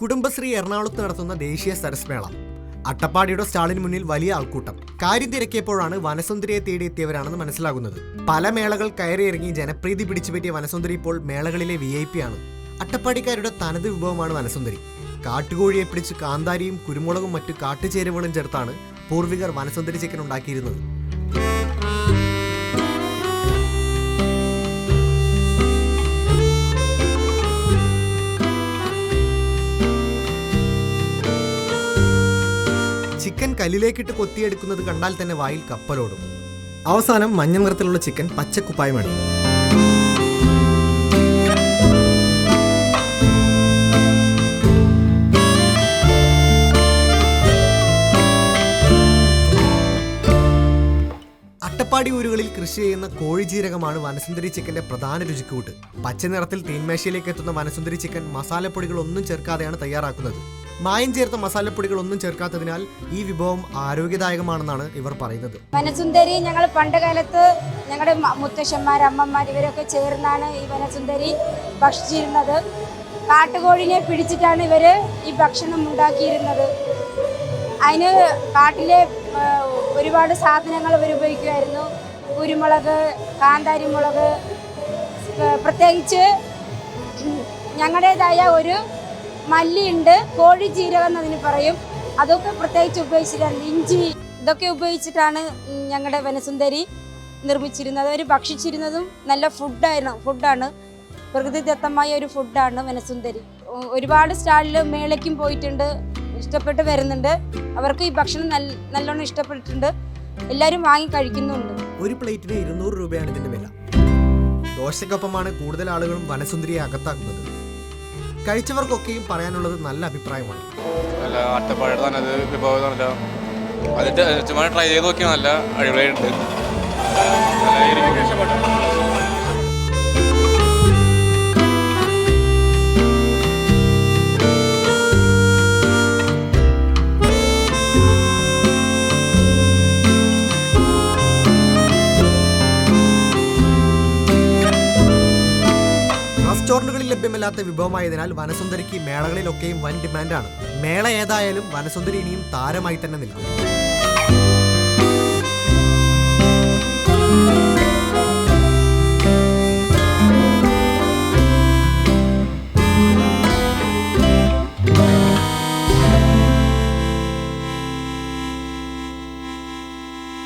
കുടുംബശ്രീ എറണാകുളത്ത് നടത്തുന്ന ദേശീയ സരസ് മേള. അട്ടപ്പാടിയുടെ സ്റ്റാളിന് മുന്നിൽ വലിയ ആൾക്കൂട്ടം. കാര്യം തിരക്കിയപ്പോഴാണ് വനസുന്ദരിയെ തേടിയെത്തിയവരാണെന്ന് മനസ്സിലാകുന്നത്. പല മേളകൾ കയറിയിറങ്ങി ജനപ്രീതി പിടിച്ചുപറ്റിയ വനസുന്ദരി ഇപ്പോൾ മേളകളിലെ വി ഐ പി ആണ്. അട്ടപ്പാടിക്കാരുടെ തനത് വിഭവമാണ് വനസുന്ദരി കാട്ടുകോഴിയെ പിടിച്ച് കാന്താരിയും കുരുമുളകും മറ്റു കാട്ടുചേരുവകളും ചേർത്താണ് പൂർവികർ വനസുന്ദരി ചിക്കൻ ഉണ്ടാക്കിയിരുന്നത്. ചിക്കൻ കല്ലിലേക്കിട്ട് കൊത്തിയെടുക്കുന്നത് കണ്ടാൽ തന്നെ വായിൽ കപ്പലോടും. അവസാനം മഞ്ഞ നിറത്തിലുള്ള ചിക്കൻ പച്ചക്കുപ്പായമാണ് അട്ടപ്പാടി ഊരുകളിൽ കൃഷി ചെയ്യുന്ന കോഴിജീരകമാണ് വനസുന്ദരി ചിക്കന്റെ പ്രധാന രുചിക്കൂട്ട്. പച്ച നിറത്തിൽ തീൻമേശയിലേക്ക് എത്തുന്ന വനസുന്ദരി ചിക്കൻ മസാലപ്പൊടികൾ ഒന്നും ചേർക്കാതെയാണ് തയ്യാറാക്കുന്നത്. മായം ചേർത്ത മസാലപ്പൊടികൾ ഒന്നും ചേർക്കാത്തതിനാൽ ഈ വിഭവം ആരോഗ്യദായകമാണെന്നാണ് ഇവർ പറയുന്നത്. വനസുന്ദരി ഞങ്ങൾ പണ്ട് കാലത്ത് ഞങ്ങളുടെ മുത്തശ്ശന്മാർ അമ്മമാർ ഇവരൊക്കെ ചേർന്നാണ് ഈ വനസുന്ദരി ഭക്ഷിച്ചിരുന്നത്. കാട്ടുകോഴിനെ പിടിച്ചിട്ടാണ് ഇവർ ഈ ഭക്ഷണം ഉണ്ടാക്കിയിരുന്നത്. അതിന് കാട്ടിലെ ഒരുപാട് സാധനങ്ങൾ ഇവർ ഉപയോഗിക്കുമായിരുന്നു കുരുമുളക് കാന്താരി മുളക് പ്രത്യേകിച്ച് ഞങ്ങളുടേതായ ഒരു മല്ലിയുണ്ട് കോഴി ജീരകം എന്നതിന് പറയും. അതൊക്കെ പ്രത്യേകിച്ച് ഉപയോഗിച്ചിട്ടാണ് ഇഞ്ചി ഇതൊക്കെ ഉപയോഗിച്ചിട്ടാണ് ഞങ്ങളുടെ വനസുന്ദരി നിർമ്മിച്ചിരുന്നത്. അവർ ഭക്ഷിച്ചിരുന്നതും നല്ല ഫുഡായിരുന്നു. ഫുഡാണ്. പ്രകൃതിദത്തമായ ഒരു ഫുഡാണ് വനസുന്ദരി. ഒരുപാട് സ്റ്റാളിൽ മേളയ്ക്കും പോയിട്ടുണ്ട്. ഇഷ്ടപ്പെട്ട് വരുന്നുണ്ട്. അവർക്ക് ഈ ഭക്ഷണം നല്ല നല്ലോണം ഇഷ്ടപ്പെട്ടിട്ടുണ്ട്. എല്ലാവരും വാങ്ങി കഴിക്കുന്നുണ്ട്. ഒരു പ്ലേറ്റിന് ഇരുന്നൂറ് രൂപയാണ് ഇതിന്റെ വില. ദോശക്കൊപ്പമാണ് കൂടുതൽ ആളുകളും വനസുന്ദരിയെ അകത്താക്കുന്നത്. കഴിച്ചവർക്കൊക്കെയും പറയാനുള്ളത് നല്ല അഭിപ്രായമാണ്. നല്ല അട്ടപ്പാടി തന്നെ അത് വിഭവം നല്ല അതിന്റെ ചുമ്മാ ട്രൈ ചെയ്ത് നോക്കിയാൽ നല്ല അടിപൊളിയായിട്ടുണ്ട്. റെസ്റ്റോറന്റുകളിൽ ലഭ്യമല്ലാത്ത വിഭവമായതിനാൽ വനസുന്ദരിക്ക് മേളകളിലൊക്കെയും വൻ ഡിമാൻഡാണ്. മേള ഏതായാലും വനസുന്ദരി ഇനിയും താരമായി തന്നെ നിൽക്കും.